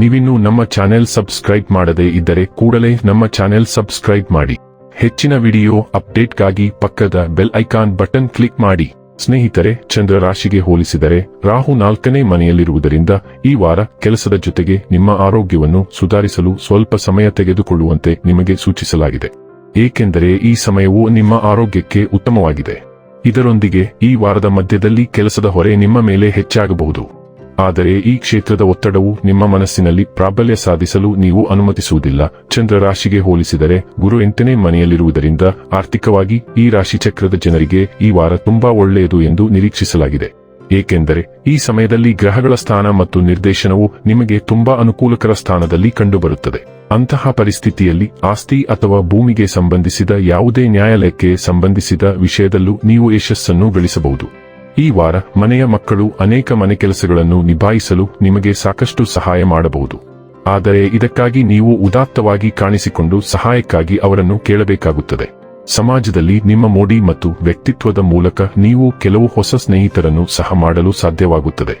ನೀವಿನ್ನೂ ನಮ್ಮ channel subscribe ಮಾಡದೇ ಇದ್ದರೆ ಕೂಡಲೇ ನಮ್ಮ ಚಾನೆಲ್ ಸಬ್ಸ್ಕ್ರೈಬ್ ಮಾಡಿ. ಹೆಚ್ಚಿನ ವಿಡಿಯೋ ಅಪ್ಡೇಟ್ಗಾಗಿ ಪಕ್ಕದ ಬೆಲ್ ಐಕಾನ್ ಬಟನ್ ಕ್ಲಿಕ್ ಮಾಡಿ. ಸ್ನೇಹಿತರೆ ಚಂದ್ರ ರಾಶಿಗೆ ಹೋಲಿಸಿದರೆ ರಾಹು ನಾಲ್ಕನೇ ಮನೆಯಲ್ಲಿರುವುದರಿಂದ ಈ ವಾರ ಕೆಲಸದ ಜೊತೆಗೆ ನಿಮ್ಮ ಆರೋಗ್ಯವನ್ನು ಸುಧಾರಿಸಲು ಸ್ವಲ್ಪ ಸಮಯ ತೆಗೆದುಕೊಳ್ಳುವಂತೆ ನಿಮಗೆ ಸೂಚಿಸಲಾಗಿದೆ. ಏಕೆಂದರೆ ಈ ಸಮಯವು ನಿಮ್ಮ ಆರೋಗ್ಯಕ್ಕೆ ಉತ್ತಮವಾಗಿದೆ. ಇದರೊಂದಿಗೆ ಈ ವಾರದ ಮಧ್ಯದಲ್ಲಿ ಕೆಲಸದ ಹೊರೆ ನಿಮ್ಮ ಮೇಲೆ ಹೆಚ್ಚಾಗಬಹುದು. ಆದರೆ ಈ ಕ್ಷೇತ್ರದ ಒತ್ತಡವು ನಿಮ್ಮ ಮನಸ್ಸಿನಲ್ಲಿ ಪ್ರಾಬಲ್ಯ ಸಾಧಿಸಲು ನೀವು ಅನುಮತಿಸುವುದಿಲ್ಲ. ಚಂದ್ರ ರಾಶಿಗೆ ಹೋಲಿಸಿದರೆ ಗುರು ಎಂಟನೇ ಮನೆಯಲ್ಲಿರುವುದರಿಂದ ಆರ್ಥಿಕವಾಗಿ ಈ ರಾಶಿ ಚಕ್ರದ ಜನರಿಗೆ ಈ ವಾರ ತುಂಬಾ ಒಳ್ಳೆಯದು ಎಂದು ನಿರೀಕ್ಷಿಸಲಾಗಿದೆ. ಏಕೆಂದರೆ ಈ ಸಮಯದಲ್ಲಿ ಗ್ರಹಗಳ ಸ್ಥಾನ ಮತ್ತು ನಿರ್ದೇಶನವು ನಿಮಗೆ ತುಂಬಾ ಅನುಕೂಲಕರ ಸ್ಥಾನದಲ್ಲಿ ಕಂಡುಬರುತ್ತದೆ. ಅಂತಹ ಪರಿಸ್ಥಿತಿಯಲ್ಲಿ ಆಸ್ತಿ ಅಥವಾ ಭೂಮಿಗೆ ಸಂಬಂಧಿಸಿದ ಯಾವುದೇ ನ್ಯಾಯಾಲಯಕ್ಕೆ ಸಂಬಂಧಿಸಿದ ವಿಷಯದಲ್ಲೂ ನೀವು ಯಶಸ್ಸನ್ನು ಗಳಿಸಬಹುದು. ಈ ವಾರ ಮನೆಯ ಮಕ್ಕಳು ಅನೇಕ ಮನೆ ಕೆಲಸಗಳನ್ನು ನಿಭಾಯಿಸಲು ನಿಮಗೆ ಸಾಕಷ್ಟು ಸಹಾಯ ಮಾಡಬಹುದು. ಆದರೆ ಇದಕ್ಕಾಗಿ ನೀವು ಉದಾತ್ತವಾಗಿ ಕಾಣಿಸಿಕೊಂಡು ಸಹಾಯಕ್ಕಾಗಿ ಅವರನ್ನು ಕೇಳಬೇಕಾಗುತ್ತದೆ. ಸಮಾಜದಲ್ಲಿ ನಿಮ್ಮ ಮೋಡಿ ಮತ್ತು ವ್ಯಕ್ತಿತ್ವದ ಮೂಲಕ ನೀವು ಕೆಲವು ಹೊಸ ಸ್ನೇಹಿತರನ್ನು ಸಹ ಮಾಡಲು ಸಾಧ್ಯವಾಗುತ್ತದೆ.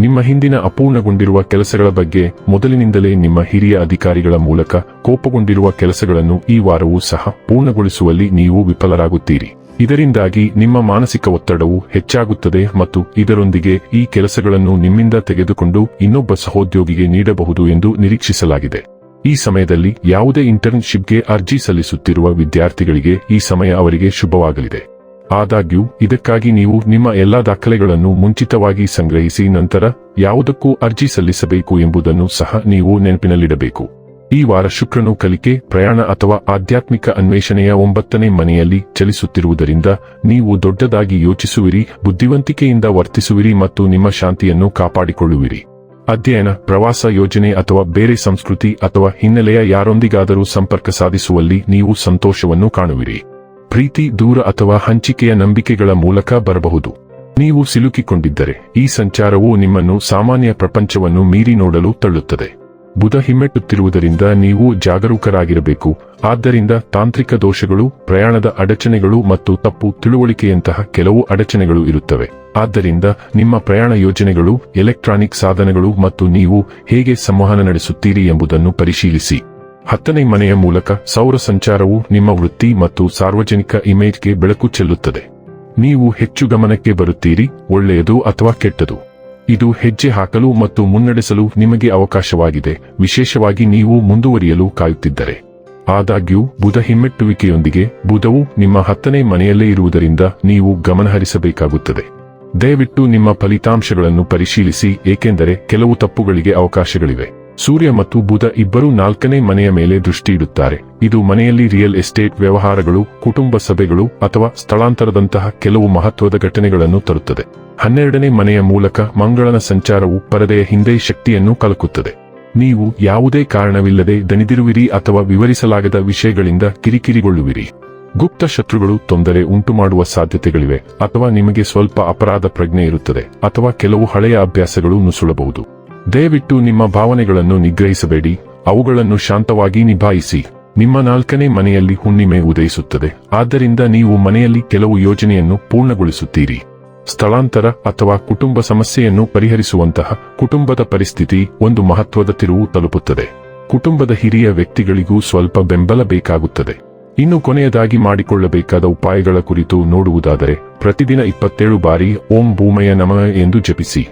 ನಿಮ್ಮ ಹಿಂದಿನ ಅಪೂರ್ಣಗೊಂಡಿರುವ ಕೆಲಸಗಳ ಬಗ್ಗೆ ಮೊದಲಿನಿಂದಲೇ ನಿಮ್ಮ ಹಿರಿಯ ಅಧಿಕಾರಿಗಳ ಮೂಲಕ ಕೋಪಗೊಂಡಿರುವ ಕೆಲಸಗಳನ್ನು ಈ ವಾರವೂ ಸಹ ಪೂರ್ಣಗೊಳಿಸುವಲ್ಲಿ ನೀವು ವಿಫಲರಾಗುತ್ತೀರಿ. ಇದರಿಂದಾಗಿ ನಿಮ್ಮ ಮಾನಸಿಕ ಒತ್ತಡವು ಹೆಚ್ಚಾಗುತ್ತದೆ ಮತ್ತು ಇದರೊಂದಿಗೆ ಈ ಕೆಲಸಗಳನ್ನು ನಿಮ್ಮಿಂದ ತೆಗೆದುಕೊಂಡು ಇನ್ನೊಬ್ಬ ಸಹೋದ್ಯೋಗಿಗೆ ನೀಡಬಹುದು ಎಂದು ನಿರೀಕ್ಷಿಸಲಾಗಿದೆ. ಈ ಸಮಯದಲ್ಲಿ ಯಾವುದೇ ಇಂಟರ್ನ್ಶಿಪ್ಗೆ ಅರ್ಜಿ ಸಲ್ಲಿಸುತ್ತಿರುವ ವಿದ್ಯಾರ್ಥಿಗಳಿಗೆ ಈ ಸಮಯ ಅವರಿಗೆ ಶುಭವಾಗಲಿದೆ. ಆದಾಗ್ಯೂ, ಇದಕ್ಕಾಗಿ ನೀವು ನಿಮ್ಮ ಎಲ್ಲಾ ದಾಖಲೆಗಳನ್ನು ಮುಂಚಿತವಾಗಿ ಸಂಗ್ರಹಿಸಿ ನಂತರ ಯಾವುದಕ್ಕೂ ಅರ್ಜಿ ಸಲ್ಲಿಸಬೇಕು ಎಂಬುದನ್ನು ಸಹ ನೀವು ನೆನಪಿನಲ್ಲಿಡಬೇಕು. ಈ ವಾರ ಶುಕ್ರನು ಕಲಿಕೆ ಪ್ರಯಾಣ ಅಥವಾ ಆಧ್ಯಾತ್ಮಿಕ ಅನ್ವೇಷಣೆಯ ಒಂಬತ್ತನೇ ಮನೆಯಲ್ಲಿ ಚಲಿಸುತ್ತಿರುವುದರಿಂದ ನೀವು ದೊಡ್ಡದಾಗಿ ಯೋಚಿಸುವಿರಿ, ಬುದ್ಧಿವಂತಿಕೆಯಿಂದ ವರ್ತಿಸುವಿರಿ ಮತ್ತು ನಿಮ್ಮ ಶಾಂತಿಯನ್ನು ಕಾಪಾಡಿಕೊಳ್ಳುವಿರಿ. ಅಧ್ಯಯನ, ಪ್ರವಾಸ ಯೋಜನೆ ಅಥವಾ ಬೇರೆ ಸಂಸ್ಕೃತಿ ಅಥವಾ ಹಿನ್ನೆಲೆಯ ಯಾರೊಂದಿಗಾದರೂ ಸಂಪರ್ಕ ಸಾಧಿಸುವಲ್ಲಿ ನೀವು ಸಂತೋಷವನ್ನು ಕಾಣುವಿರಿ. ಪ್ರೀತಿ, ದೂರ ಅಥವಾ ಹಂಚಿಕೆಯ ನಂಬಿಕೆಗಳ ಮೂಲಕ ಬರಬಹುದು. ನೀವು ಸಿಲುಕಿಕೊಂಡಿದ್ದರೆ ಈ ಸಂಚಾರವು ನಿಮ್ಮನ್ನು ಸಾಮಾನ್ಯ ಪ್ರಪಂಚವನ್ನು ಮೀರಿ ನೋಡಲು ತಳ್ಳುತ್ತದೆ. ಬುಧ ಹಿಮ್ಮೆಟ್ಟುತ್ತಿರುವುದರಿಂದ ನೀವು ಜಾಗರೂಕರಾಗಿರಬೇಕು. ಆದ್ದರಿಂದ ತಾಂತ್ರಿಕ ದೋಷಗಳು, ಪ್ರಯಾಣದ ಅಡಚಣೆಗಳು ಮತ್ತು ತಪ್ಪು ತಿಳುವಳಿಕೆಯಂತಹ ಕೆಲವು ಅಡಚಣೆಗಳು ಇರುತ್ತವೆ. ಆದ್ದರಿಂದ ನಿಮ್ಮ ಪ್ರಯಾಣ ಯೋಜನೆಗಳು, ಎಲೆಕ್ಟ್ರಾನಿಕ್ ಸಾಧನಗಳು ಮತ್ತು ನೀವು ಹೇಗೆ ಸಂವಹನ ನಡೆಸುತ್ತೀರಿ ಎಂಬುದನ್ನು ಪರಿಶೀಲಿಸಿ. ಹತ್ತನೇ ಮನೆಯ ಮೂಲಕ ಸೌರ ಸಂಚಾರವು ನಿಮ್ಮ ವೃತ್ತಿ ಮತ್ತು ಸಾರ್ವಜನಿಕ ಇಮೇಜ್ಗೆ ಬೆಳಕು ಚೆಲ್ಲುತ್ತದೆ. ನೀವು ಹೆಚ್ಚು ಗಮನಕ್ಕೆ ಬರುತ್ತೀರಿ, ಒಳ್ಳೆಯದು ಅಥವಾ ಕೆಟ್ಟದು. ಇದು ಹೆಜ್ಜೆ ಹಾಕಲು ಮತ್ತು ಮುನ್ನಡೆಸಲು ನಿಮಗೆ ಅವಕಾಶವಾಗಿದೆ. ವಿಶೇಷವಾಗಿ ನೀವು ಮುಂದುವರಿಯಲು ಕಾಯುತ್ತಿದ್ದರೆ. ಆದಾಗ್ಯೂ, ಬುಧ ಹಿಮ್ಮೆಟ್ಟುವಿಕೆಯೊಂದಿಗೆ, ಬುಧವು ನಿಮ್ಮ ಹತ್ತನೇ ಮನೆಯಲ್ಲೇ ಇರುವುದರಿಂದ ನೀವು ಗಮನಹರಿಸಬೇಕಾಗುತ್ತದೆ. ದಯವಿಟ್ಟು ನಿಮ್ಮ ಫಲಿತಾಂಶಗಳನ್ನು ಪರಿಶೀಲಿಸಿ, ಏಕೆಂದರೆ ಕೆಲವು ತಪ್ಪುಗಳಿಗೆ ಅವಕಾಶಗಳಿವೆ. ಸೂರ್ಯ ಮತ್ತು ಬುಧ ಇಬ್ಬರೂ ನಾಲ್ಕನೇ ಮನೆಯ ಮೇಲೆ ದೃಷ್ಟಿ ಇಡುತ್ತಾರೆ ಇದು ಮನೆಯಲ್ಲಿ ರಿಯಲ್ ಎಸ್ಟೇಟ್ ವ್ಯವಹಾರಗಳು, ಕುಟುಂಬ ಸಭೆಗಳು ಅಥವಾ ಸ್ಥಳಾಂತರದಂತಹ ಕೆಲವು ಮಹತ್ವದ ಘಟನೆಗಳನ್ನು ತರುತ್ತದೆ. ಹನ್ನೆರಡನೇ ಮನೆಯ ಮೂಲಕ ಮಂಗಳನ ಸಂಚಾರವು ಪರದೆಯ ಹಿಂದೆ ಶಕ್ತಿಯನ್ನು ಕಲಕುತ್ತದೆ. ನೀವು ಯಾವುದೇ ಕಾರಣವಿಲ್ಲದೆ ದಣಿದಿರುವಿರಿ ಅಥವಾ ವಿವರಿಸಲಾಗದ ವಿಷಯಗಳಿಂದ ಕಿರಿಕಿರಿಗೊಳ್ಳುವಿರಿ. ಗುಪ್ತ ಶತ್ರುಗಳು ತೊಂದರೆ ಉಂಟುಮಾಡುವ ಸಾಧ್ಯತೆಗಳಿವೆ ಅಥವಾ ನಿಮಗೆ ಸ್ವಲ್ಪ ಅಪರಾಧ ಪ್ರಜ್ಞೆ ಇರುತ್ತದೆ ಅಥವಾ ಕೆಲವು ಹಳೆಯ ಅಭ್ಯಾಸಗಳು ನುಸುಳಬಹುದು. ದಯವಿಟ್ಟು ನಿಮ್ಮ ಭಾವನೆಗಳನ್ನು ನಿಗ್ರಹಿಸಬೇಡಿ. ಅವುಗಳನ್ನು ಶಾಂತವಾಗಿ ನಿಭಾಯಿಸಿ. ನಿಮ್ಮ ನಾಲ್ಕನೇ ಮನೆಯಲ್ಲಿ ಹುಣ್ಣಿಮೆ ಉದಯಿಸುತ್ತದೆ. ಆದ್ದರಿಂದ ನೀವು ಮನೆಯಲ್ಲಿ ಕೆಲವು ಯೋಜನೆಯನ್ನು ಪೂರ್ಣಗೊಳಿಸುತ್ತೀರಿ. ಸ್ಥಳಾಂತರ ಅಥವಾ ಕುಟುಂಬ ಸಮಸ್ಯೆಯನ್ನು ಪರಿಹರಿಸುವಂತಹ ಕುಟುಂಬದ ಪರಿಸ್ಥಿತಿ ಒಂದು ಮಹತ್ವದ ತಿರುವು ತಲುಪುತ್ತದೆ. ಕುಟುಂಬದ ಹಿರಿಯ ವ್ಯಕ್ತಿಗಳಿಗೂ ಸ್ವಲ್ಪ ಬೆಂಬಲ ಬೇಕಾಗುತ್ತದೆ. ಇನ್ನು ಕೊನೆಯದಾಗಿ ಮಾಡಿಕೊಳ್ಳಬೇಕಾದ ಉಪಾಯಗಳ ಕುರಿತು ನೋಡುವುದಾದರೆ, ಪ್ರತಿದಿನ ಇಪ್ಪತ್ತೇಳು ಬಾರಿ ಓಂ ಭೂಮಯ ನಮಃ ಎಂದು ಜಪಿಸಿ.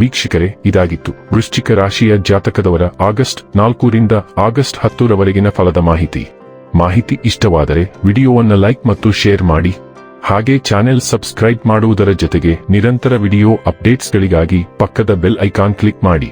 ವೀಕ್ಷಕರೇ, ಇದಾಗಿತ್ತು. ವೃಶ್ಚಿಕ ರಾಶಿಯ ಜಾತಕದವರ ಆಗಸ್ಟ್ ನಾಲ್ಕರಿಂದ ಆಗಸ್ಟ್ ಹತ್ತರವರೆಗಿನ ಫಲದ ಮಾಹಿತಿ. ಮಾಹಿತಿ ಇಷ್ಟವಾದರೆ ವಿಡಿಯೋವನ್ನು ಲೈಕ್ ಮತ್ತು ಶೇರ್ ಮಾಡಿ. ಹಾಗೆ ಚಾನೆಲ್ ಸಬ್ಸ್ಕ್ರೈಬ್ ಮಾಡುವುದರ ಜೊತೆಗೆ ನಿರಂತರ ವಿಡಿಯೋ ಅಪ್ಡೇಟ್ಸ್ಗಳಿಗಾಗಿ ಪಕ್ಕದ ಬೆಲ್ ಐಕಾನ್ ಕ್ಲಿಕ್ ಮಾಡಿ.